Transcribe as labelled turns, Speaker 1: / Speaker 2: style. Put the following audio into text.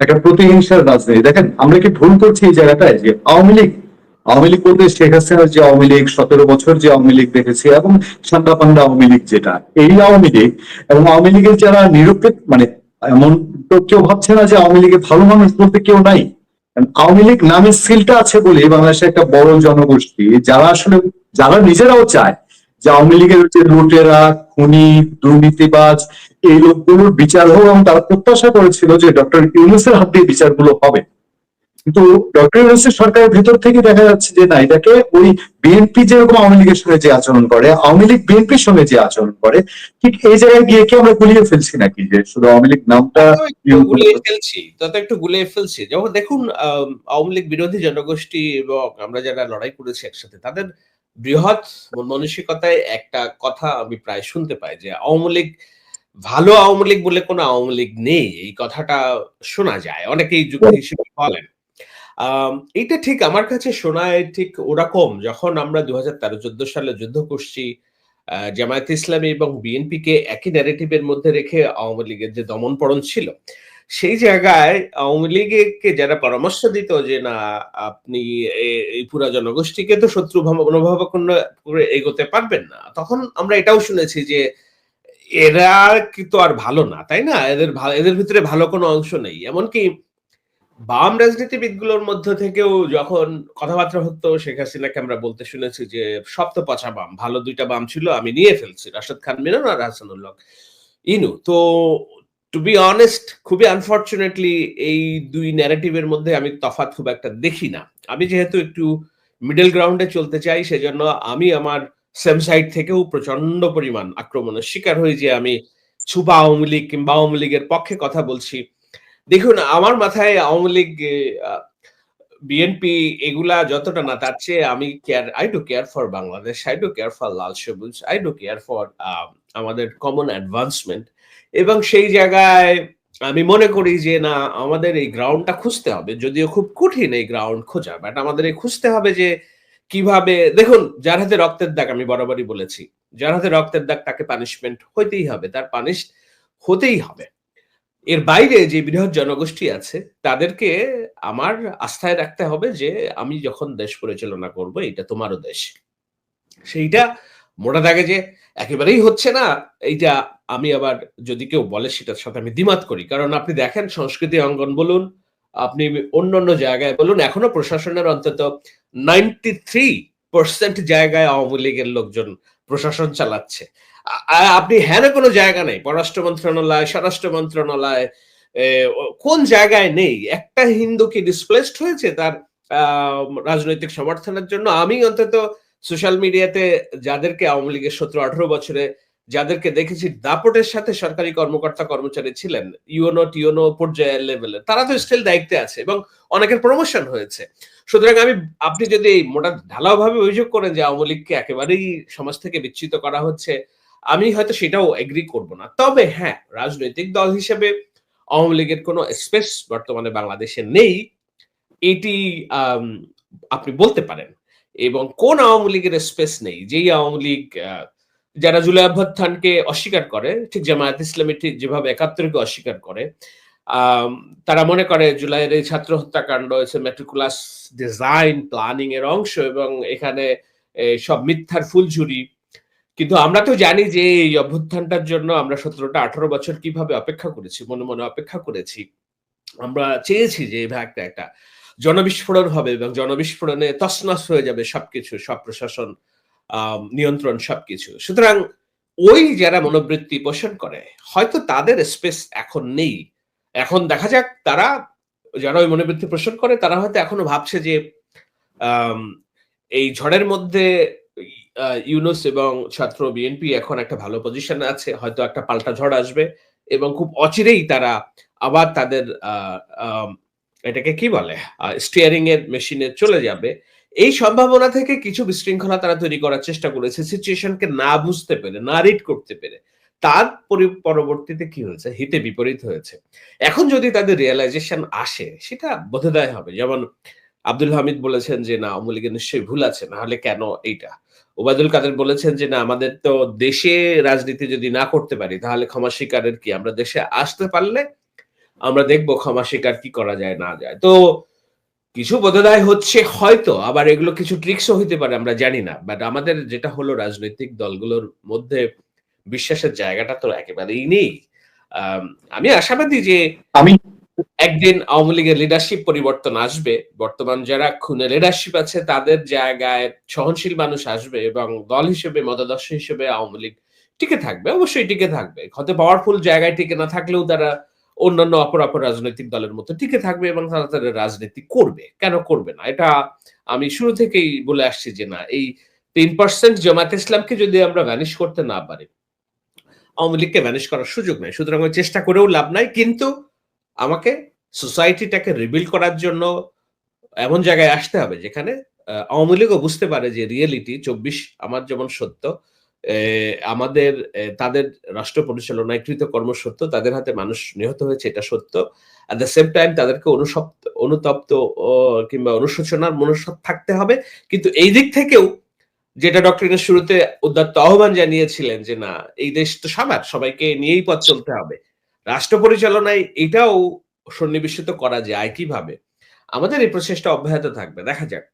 Speaker 1: একটা প্রতিহিংসার রাজনীতি দেখেন, আমরা কি ভুল করছি এই জায়গাটায়? যে আওয়ামী লীগ আওয়ামী লীগ বলতে শেখ হাসিনার যে আওয়ামী লীগ, সতেরো বছর যে আওয়ামী লীগ দেখেছি, এবং সান্দা পান্ডা আওয়ামী লীগ যেটা। এই আওয়ামী লীগ এবং আওয়ামী লীগের যারা নিরপেক্ষ মানে এমন তো কেউ ভাবছে না যে আওয়ামী লীগের ভালো মানুষ বলতে কেউ নাই। আওয়ামী লীগ নামের সিলটা আছে বলে বাংলাদেশে একটা বড় জনগোষ্ঠী, যারা আসলে, যারা নিজেরাও চায় যে আওয়ামী লীগের যে লুটেরা খুনি দুর্নীতিবাজ এই লোকগুলোর বিচার হোক এবং তারা প্রত্যাশা করেছিল যে ডক্টর ইউনুসের হাত দিয়ে বিচারগুলো হবে। কিন্তু ডক্টর ইউনুসের সরকারের ভেতর থেকে দেখা যাচ্ছে যে না এটাকে ওই বিএনপি যেরকম আওয়ামী লীগের সঙ্গে যে আচরণ করে আওয়ামী লীগ বিএনপির সঙ্গে যে আচরণ করে ঠিক এই জায়গায় গিয়ে কি আমরা গুলিয়ে ফেলছি নাকি? যে শুধু আওয়ামী লীগ নামটা
Speaker 2: গুলিয়ে ফেলছি। তত একটু গুলিয়ে ফেলছি। যেমন দেখুন আওয়ামী লীগ বিরোধী জনগোষ্ঠী এবং আমরা যারা লড়াই করেছি একসাথে তাদের বৃহৎ মন মানসিকতায় একটা কথা আমি প্রায় শুনতে পাই যে আওয়ামী লীগ, ভালো আওয়ামী লীগ বলে কোনো আওয়ামী লীগ নেই, এই কথাটা শোনা যায়। অনেকেই যুক্তি হিসেবে বলেন। এইটা ঠিক আমার কাছে শোনায় ঠিক ওরকম যখন আমরা দু হাজার তেরো, চোদ্দ সালে যুদ্ধ করছি জামায়াত ইসলামী এবং বিএনপি কে একই ন্যারেটিভের মধ্যে রেখে আওয়ামী লীগের যে দমনপরণ ছিল সেই জায়গায় আওয়ামী লীগকে যারা পরামর্শ দিত যে, না, আপনি এই পুরা জনগোষ্ঠীকে তো শত্রু ভাব- করে- এগোতে পারবেন না। তখন আমরা এটাও শুনেছি যে, এরা কিন্তু আর ভালো না, তাই না? এদের এদের ভিতরে ভালো কোনো অংশ নেই। এমনকি বাম রাজনীতিবিদগুলোর মধ্য থেকেও যখন কথাবার্তা হতো, শেখ হাসিনাকে আমরা বলতে শুনেছি যে, সব তো পচা বাম, ভালো দুইটা বাম ছিল, আমি নিয়ে ফেলছি। রাশেদ খান মিনন আর হাসানুল্লাহ ইনু, তো টু বি অনেস্ট খুবই আনফর্চুনেটলি এই দুই ন্যারেটিভের মধ্যে আমি তফাৎ খুব একটা দেখি না। আমি যেহেতু একটু মিডল গ্রাউন্ডে চলতে চাই, সেজন্য আমি আমার সেম সাইড থেকেও প্রচণ্ড পরিমাণ আক্রমণের শিকার হই যে আমি ছুপা আওয়ামী লীগ কিংবা আওয়ামী লীগের পক্ষে কথা বলছি। দেখুন, আমার মাথায় আওয়ামী লীগ বিএনপি এগুলা যতটা না, তার চেয়ে আমি care I do care for Bangladesh I do care for লাল সবুজ আই ডু কেয়ার ফর আমাদের কমন অ্যাডভান্সমেন্ট এবং সেই জায়গায় আমি মনে করি যে, না, আমাদের এই গ্রাউন্ডটা খুঁজতে হবে। যদিও খুব কঠিন এই গ্রাউন্ড খোঁজা বাট আমাদের এই খুঁজতে হবে যে, কীভাবে, দেখুন, যার হাতে রক্তের দাগ, আমি বরাবরই বলেছি, যার হাতে রক্তের দাগ, তাকে পানিশমেন্ট হইতেই হবে, তার পানিশ হতেই হবে। এর বাইরে যে বৃহৎ জনগোষ্ঠী আছে, তাদেরকে আমার আস্থায় রাখতে হবে যে, আমি যখন দেশ পরিচালনা করব এটা তোমারও দেশ। সেইটা মোটা দাগে যে একেবারেই হচ্ছে না। এইটা আমি আবার যদি কেউ বলে সেটার সাথে আমি দ্বিমাত করি। কারণ আপনি দেখেন সংস্কৃতি অঙ্গন বলুন, আপনি অন্য অন্য জায়গায় বলুন, এখনও প্রশাসনের অন্তত নাইনটি থ্রি পার্সেন্ট জায়গায় আওয়ামী লীগের লোকজন প্রশাসন চালাচ্ছে। আপনি হ্যাঁ কোনো জায়গা নেই, পররাষ্ট্র মন্ত্রণালয়, স্বরাষ্ট্র মন্ত্রণালয় কোন জায়গায় নেই? একটা হিন্দু কি ডিসপ্লেসড হয়েছে তার রাজনৈতিক সমর্থনের জন্য? আমি অন্তত সোশ্যাল মিডিয়াতে যাদেরকে আওয়ামী লীগের সতেরো আঠারো বছরে যাদেরকে দেখেছি, দাপটের সাথে সরকারি কর্মকর্তা কর্মচারী ছিলেন ইউনো টিওনো পর্যায়ের লেভেলে তারা তো স্টিল দায়িত্বে আছে এবং অনেকের প্রমোশন হয়েছে। সুতরাং আমি, আপনি যদি মোটা ঢালাও ভাবে অভিযোগ করেন যে আওয়ামী লীগকে একেবারেই সমাজ থেকে বিচ্ছিত করা হচ্ছে, আমি হয়তো সেটাও এগ্রি করব না। তবে হ্যাঁ রাজনৈতিক দল হিসেবে আওয়ামী লীগের কোনো স্পেস বর্তমানে বাংলাদেশে নেই। এটি আপনি বলতে পারেন। এবং কোন আওয়ামী লীগের স্পেস নেই, যেই আওয়ামী লীগ যারা জুলাই অভ্যুত্থানকে অস্বীকার করে, ঠিক জামায়াত ইসলামী ঠিক যেভাবে একাত্তরকে অস্বীকার করে তারা মনে করে জুলাইয়ের এই ছাত্র হত্যাকাণ্ড হচ্ছে মেট্রিকুলাস ডিজাইন প্ল্যানিং এর অংশ এবং এখানে সব মিথ্যার ফুলঝুরি। কিন্তু আমরা তো জানি যে এই অভ্যুত্থানটার জন্য আমরা সতেরোটা আঠারো বছর কীভাবে অপেক্ষা করেছি, মনে মনে অপেক্ষা করেছি। আমরা চেয়েছি যে এই একটা একটা জনবিস্ফোরণ হবে এবং জনবিস্ফোরণে তছনছ হয়ে যাবে সবকিছু, সব প্রশাসন নিয়ন্ত্রণ সবকিছু। সুতরাং ওই যারা মনোবৃত্তি পোষণ করে, হয়তো তাদের স্পেস এখন নেই। এখন দেখা যাক তারা, যারা ওই মনোবৃত্তি পোষণ করে, তারা হয়তো এখনও ভাবছে যে এই ঝড়ের মধ্যে ইউনুস এবং ছাত্র বিএনপি এখন একটা ভালো পজিশনে আছে, হয়তো একটা পাল্টা ঝড় আসবে এবং খুব অচিরেই তারা আবার তাদের এটাকে কি বলে? স্টিয়ারিং এর মেশিনে চলে যাবে। এই সম্ভাবনা থেকে কিছু বিশৃঙ্খলা তারা তৈরি করার চেষ্টা করেছে। সিচুয়েশনকে না বুঝতে পেরে, না রিড করতে পেরে। তার পরবর্তীতে কি হয়েছে? হিতে বিপরীত হয়েছে। এখন যদি তাদের রিয়েলাইজেশন আসে, সেটা বোধদায় হবে। যেমন আব্দুল হামিদ বলেছেন যে, না আওয়ামী লীগের নিশ্চয়ই ভুল আছে। না হলে কেন এইটা? ওবায়দুল কাদের বলেছেন যে, না, আমাদের তো দেশে রাজনীতি যদি না করতে পারি, তাহলে ক্ষমা স্বীকারের কি? আমরা দেশে আসতে পারলে আমরা দেখব ক্ষমা স্বীকার কি করা যায় না যায়। তো কিছু বোধদায় হচ্ছে হয়তো আবার এগুলো কিছু ট্রিক্সও হইতে পারে আমরা জানি না। বাট আমাদের যেটা হলো রাজনৈতিক দলগুলোর মধ্যে বিশ্বাসের জায়গাটা তো একেবারেই নেই। আম, আশাবাদী যে
Speaker 1: আমি
Speaker 2: একদিন আওয়ামী লীগের লিডারশিপ পরিবর্তন আসবে। বর্তমান যারা খুনে লিডারশিপ আছে তাদের জায়গায় সহনশীল মানুষ আসবে এবং দল হিসেবে মতাদর্শ হিসেবে আওয়ামী লীগ টিকে থাকবে। অবশ্যই টিকে থাকবে। হয়তো পাওয়ারফুল জায়গায় টিকে না থাকলেও তারা অন্যান্য অপর অপর রাজনৈতিক দলের মতো টিকে থাকবে এবং তারা তাদের রাজনীতি করবে। কেন করবে না? এটা আমি শুরু থেকেই বলে আসছি যে না, এই তিন পার্সেন্ট জামাত ইসলামকে যদি আমরা ভ্যানিশ করতে না পারি, আওয়ামী লীগকে ভ্যানিশ করার সুযোগ নেই। সুতরাং চেষ্টা করেও লাভ নাই, কিন্তু আমাকে সোসাইটিটাকে রিবিল্ড করার জন্য এমন জায়গায় আসতে হবে যেখানে আওয়ামী লীগও বুঝতে পারে যে রিয়েলিটি চব্বিশ আমার যেমন সত্য আমাদের তাদের রাষ্ট্র পরিচালনায় কৃতকর্ম সত্য তাদের হাতে মানুষ নিহত হয়েছে, এটা সত্য। অ্যাট দ্য সেম টাইম তাদেরকে অনুসপ্ত, অনুতপ্ত কিংবা অনুশোচনার মনুষ্যত থাকতে হবে। কিন্তু এই দিক থেকেও যেটা ডক্টরিনের শুরুতে উদ্যত্ত আহ্বান জানিয়েছিলেন যে, না, এই দেশ তো সবার, সবাইকে নিয়েই পথ চলতে হবে। রাষ্ট্র পরিচালনায় এটাও সন্নিবেশিত করা যায় কীভাবে? আমাদের এই প্রচেষ্টা অব্যাহত থাকবে। দেখা যাক।